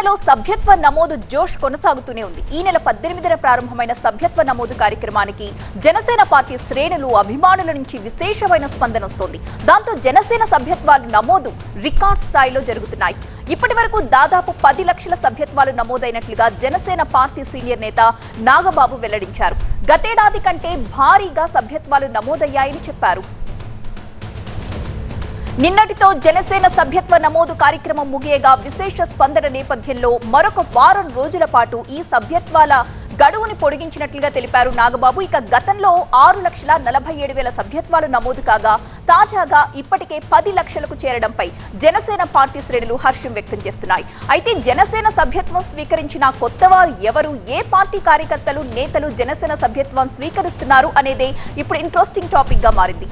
తెలంగాణలో సభ్యత్వ నమోదు జోష్ కొనసాగుతూనే ఉంది. ఈ నెల పద్దెనిమిదిన ప్రారంభమైన సభ్యత్వ నమోదు కార్యక్రమానికి జనసేన పార్టీ శ్రేణులు అభిమానుల నుంచి విశేషమైన స్పందన వస్తోంది. దాంతో జనసేన సభ్యత్వాలు నమోదు రికార్డ్ స్థాయిలో జరుగుతున్నాయి. ఇప్పటి వరకు దాదాపు పది లక్షల సభ్యత్వాలు నమోదైనట్లుగా జనసేన పార్టీ సీనియర్ నేత నాగబాబు వెల్లడించారు. గతేడాది కంటే భారీగా సభ్యత్వాలు నమోదయ్యాయని చెప్పారు. నిన్నటితో జనసేన సభ్యత్వ నమోదు కార్యక్రమం ముగియగా విశేష స్పందన నేపథ్యంలో మరొక వారం రోజుల పాటు ఈ సభ్యత్వాల గడువుని పొడిగించినట్లుగా తెలిపారు నాగబాబు. ఇక గతంలో ఆరు లక్షల నలభై ఏడు వేల సభ్యత్వాలు నమోదు కాగా తాజాగా ఇప్పటికే పది లక్షలకు చేరడంపై జనసేన పార్టీ శ్రేణులు హర్షం వ్యక్తం చేస్తున్నాయి. అయితే జనసేన సభ్యత్వం స్వీకరించిన కొత్తవారు ఎవరు? ఏ పార్టీ కార్యకర్తలు నేతలు జనసేన సభ్యత్వం స్వీకరిస్తున్నారు అనేదే ఇప్పుడు ఇంట్రెస్టింగ్ టాపిక్గా మారింది.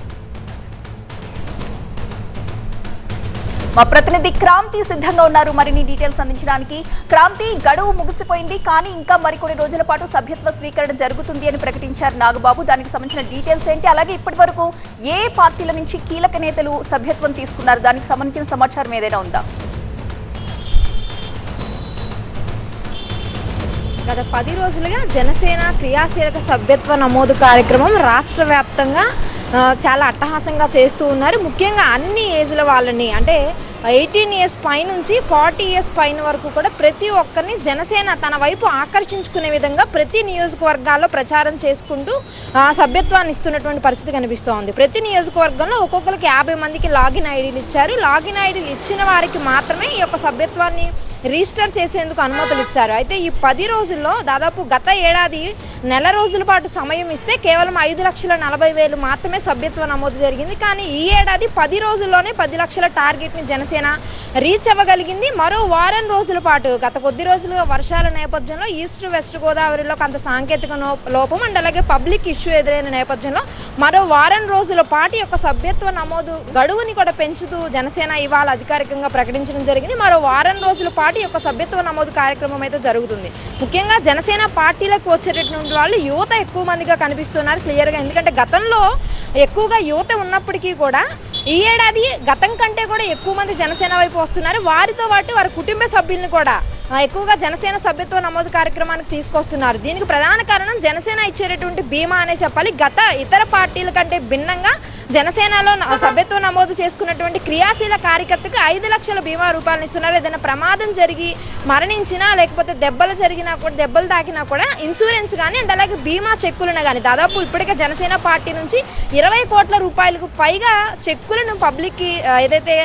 మా ప్రతినిధి క్రాంతి సిద్ధంగా ఉన్నారు. మరిన్ని డీటెయిల్స్ అందించడానికి క్రాంతి గడువు ముగిసిపోయింది కానీ ఇంకా మరికొన్ని రోజుల పాటు సభ్యత్వ స్వీకరణ జరుగుతుంది అని ప్రకటించారు నాగబాబు. దానికి సంబంధించిన డీటెయిల్స్ ఏంటి? అలాగే ఇప్పటి వరకు ఏ పార్టీల నుంచి కీలక నేతలు సభ్యత్వం తీసుకున్నారు? దానికి సంబంధించిన సమాచారం ఏదైనా ఉందా? గత పది రోజులుగా జనసేన క్రియాశీలక సభ్యత్వ నమోదు కార్యక్రమం రాష్ట్ర వ్యాప్తంగా చాలా అట్టహాసంగా చేస్తూ ఉన్నారు. ముఖ్యంగా అన్ని ఏజ్ల వాళ్ళని అంటే ఎయిటీన్ ఇయర్స్ పై నుంచి ఫార్టీ ఇయర్స్ పైన వరకు కూడా ప్రతి ఒక్కరిని జనసేన తన వైపు ఆకర్షించుకునే విధంగా ప్రతి నియోజకవర్గాల్లో ప్రచారం చేసుకుంటూ సభ్యత్వాన్ని ఇస్తున్నటువంటి పరిస్థితి కనిపిస్తోంది ప్రతి నియోజకవర్గంలో ఒక్కొక్కరికి యాభై మందికి లాగిన్ ఐడీలు ఇచ్చారు. లాగిన్ ఐడీలు ఇచ్చిన వారికి మాత్రమే ఈ యొక్క సభ్యత్వాన్ని రిజిస్టర్ చేసేందుకు అనుమతులు ఇచ్చారు. అయితే ఈ పది రోజుల్లో దాదాపు గత ఏడాది నెల రోజుల పాటు సమయం ఇస్తే కేవలం ఐదు లక్షల నలభై వేలు మాత్రమే సభ్యత్వ నమోదు జరిగింది. కానీ ఈ ఏడాది పది రోజుల్లోనే పది లక్షల టార్గెట్ని జనసేన రీచ్ అవ్వగలిగింది. మరో వారం రోజుల పాటు గత కొద్ది రోజులుగా వర్షాల నేపథ్యంలో ఈస్ట్ వెస్ట్ గోదావరిలో కొంత సాంకేతిక లోపం అండ్ అలాగే పబ్లిక్ ఇష్యూ ఎదురైన నేపథ్యంలో మరో వారం రోజుల పాటు యొక్క సభ్యత్వ నమోదు గడువుని కూడా పెంచుతూ జనసేన ఇవాళ అధికారికంగా ప్రకటించడం జరిగింది. మరో వారం రోజుల పాటు యొక్క సభ్యత్వ నమోదు కార్యక్రమం అయితే జరుగుతుంది. ముఖ్యంగా జనసేన పార్టీలకు వచ్చేటటువంటి వాళ్ళు యువత ఎక్కువ మందిగా కనిపిస్తున్నారు క్లియర్గా. ఎందుకంటే గతంలో ఎక్కువగా యువత ఉన్నప్పటికీ కూడా ఈ ఏడాది గతం కంటే కూడా ఎక్కువ మంది జనసేన వైపు వస్తున్నారు. వారితో పాటు వారి కుటుంబ సభ్యులను కూడా ఎక్కువగా జనసేన సభ్యత్వ నమోదు కార్యక్రమానికి తీసుకొస్తున్నారు. దీనికి ప్రధాన కారణం జనసేన ఇచ్చేటటువంటి బీమా అనే చెప్పాలి. గత ఇతర పార్టీల కంటే భిన్నంగా జనసేనలో సభ్యత్వం సభ్యత్వ నమోదు చేసుకున్నటువంటి క్రియాశీల కార్యకర్తకు ఐదు లక్షల బీమా రూపాయలు ఇస్తున్నారు. ఏదైనా ప్రమాదం జరిగి మరణించినా లేకపోతే దెబ్బలు జరిగినా కూడా దెబ్బలు తాకినా కూడా ఇన్సూరెన్స్ కానీ అండ్ అలాగే బీమా చెక్కులను కానీ దాదాపు ఇప్పటికే జనసేన పార్టీ నుంచి ఇరవై కోట్ల రూపాయలకు పైగా చెక్కులను పబ్లిక్కి ఏదైతే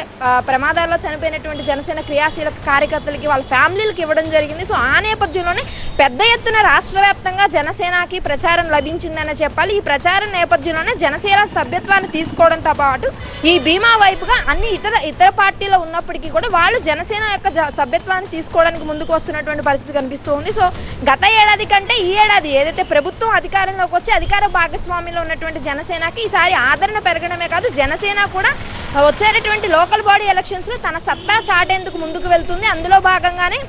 ప్రమాదాల్లో చనిపోయినటువంటి జనసేన క్రియాశీల కార్యకర్తలకి వాళ్ళ ఫ్యామిలీలకు ఇవ్వడం జరిగింది. సో ఆ నేపథ్యంలోనే పెద్ద ఎత్తున రాష్ట్ర వ్యాప్తంగా జనసేనకి ప్రచారం లభించిందనే చెప్పాలి. ఈ ప్రచారం నేపథ్యంలోనే జనసేన సభ్యత్వాన్ని తీసుకోవడంతో పాటు ఈ బీమా వైపుగా అన్ని ఇతర ఇతర పార్టీలో ఉన్నప్పటికీ కూడా వాళ్ళు జనసేన యొక్క సభ్యత్వాన్ని తీసుకోవడానికి ముందుకు వస్తున్నటువంటి పరిస్థితి కనిపిస్తూ ఉంది. సో గత ఏడాది కంటే ఈ ఏడాది ఏదైతే ప్రభుత్వం అధికారంలోకి వచ్చి అధికార భాగస్వామ్యంలో ఉన్నటువంటి జనసేనకి ఈసారి ఆదరణ పెరగడమే కాదు జనసేన కూడా వచ్చేటటువంటి లోకల్ బాడీ ఎలక్షన్స్లో తన సత్తా చాటేందుకు ముందుకు వెళ్తుంది. అందులో భాగంగానే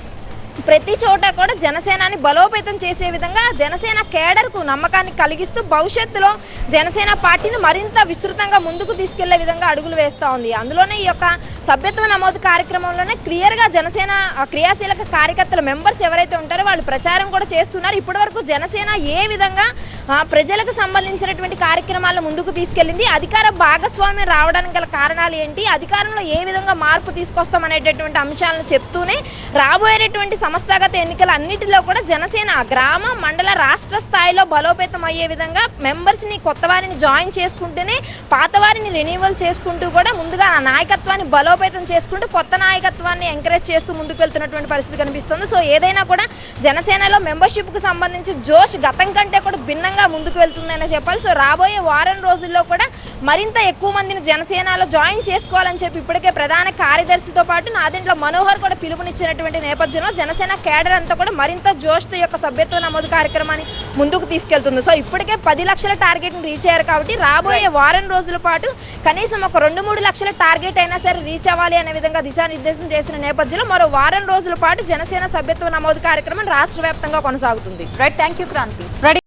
ప్రతి చోట కూడా జనసేనని బలోపేతం చేసే విధంగా జనసేన కేడర్కు నమ్మకాన్ని కలిగిస్తూ భవిష్యత్తులో జనసేన పార్టీని మరింత విస్తృతంగా ముందుకు తీసుకెళ్ళే విధంగా అడుగులు వేస్తూ ఉంది. అందులోనే ఈ యొక్క సభ్యత్వ నమోదు కార్యక్రమంలోనే క్లియర్గా జనసేన ఆ, క్రియాశీలక కార్యకర్తల మెంబర్స్ ఎవరైతే ఉంటారో వాళ్ళు ప్రచారం కూడా చేస్తున్నారు. ఇప్పటివరకు జనసేన ఏ విధంగా ప్రజలకు సంబంధించినటువంటి కార్యక్రమాలను ముందుకు తీసుకెళ్ళింది. అధికార భాగస్వామ్యం రావడానికి గల కారణాలు ఏంటి? అధికారంలో ఏ విధంగా మార్పు తీసుకొస్తాం అనేటటువంటి అంశాలను చెప్తూనే రాబోయేటటువంటి సంస్థాగత ఎన్నికల అన్నిటిలో కూడా జనసేన గ్రామ మండల రాష్ట్ర స్థాయిలో బలోపేతం అయ్యే విధంగా మెంబర్స్ని కొత్త వారిని జాయిన్ చేసుకుంటూనే పాత వారిని రెన్యూవల్ చేసుకుంటూ కూడా ముందుగా ఆ నాయకత్వాన్ని బలోపేతం చేసుకుంటూ కొత్త నాయకత్వాన్ని ఎంకరేజ్ చేస్తూ ముందుకు వెళ్తున్నటువంటి పరిస్థితి కనిపిస్తుంది. సో ఏదైనా కూడా జనసేనలో మెంబర్షిప్కు సంబంధించి జోష్ గతం కంటే కూడా భిన్నంగా ముందుకు వెళ్తుందనే చెప్పాలి. సో రాబోయే వారం రోజుల్లో కూడా మరింత ఎక్కువ మందిని జనసేనలో జాయిన్ చేసుకోవాలని చెప్పి ఇప్పటికే ప్రధాన కార్యదర్శితో పాటు నాదెంట్లో మనోహర్ కూడా పిలుపునిచ్చినటువంటి నేపథ్యంలో జనసేన కేడర్ అంతా కూడా మరింత జోష్తో యొక్క సభ్యత్వ నమోదు కార్యక్రమాన్ని ముందుకు తీసుకెళ్తుంది. సో ఇప్పటికే పది లక్షల టార్గెట్ని రీచ్ అయ్యారు కాబట్టి రాబోయే వారం రోజుల పాటు కనీసం ఒక రెండు మూడు లక్షల టార్గెట్ అయినా సరే రీచ్ అవ్వాలి అనే విధంగా దిశానిర్దేశం చేసిన నేపథ్యంలో మరో వారం రోజుల పాటు జనసేన సభ్యత్వ నమోదు కార్యక్రమం రాష్ట్ర వ్యాప్తంగా కొనసాగుతుంది. Right thank you Kranti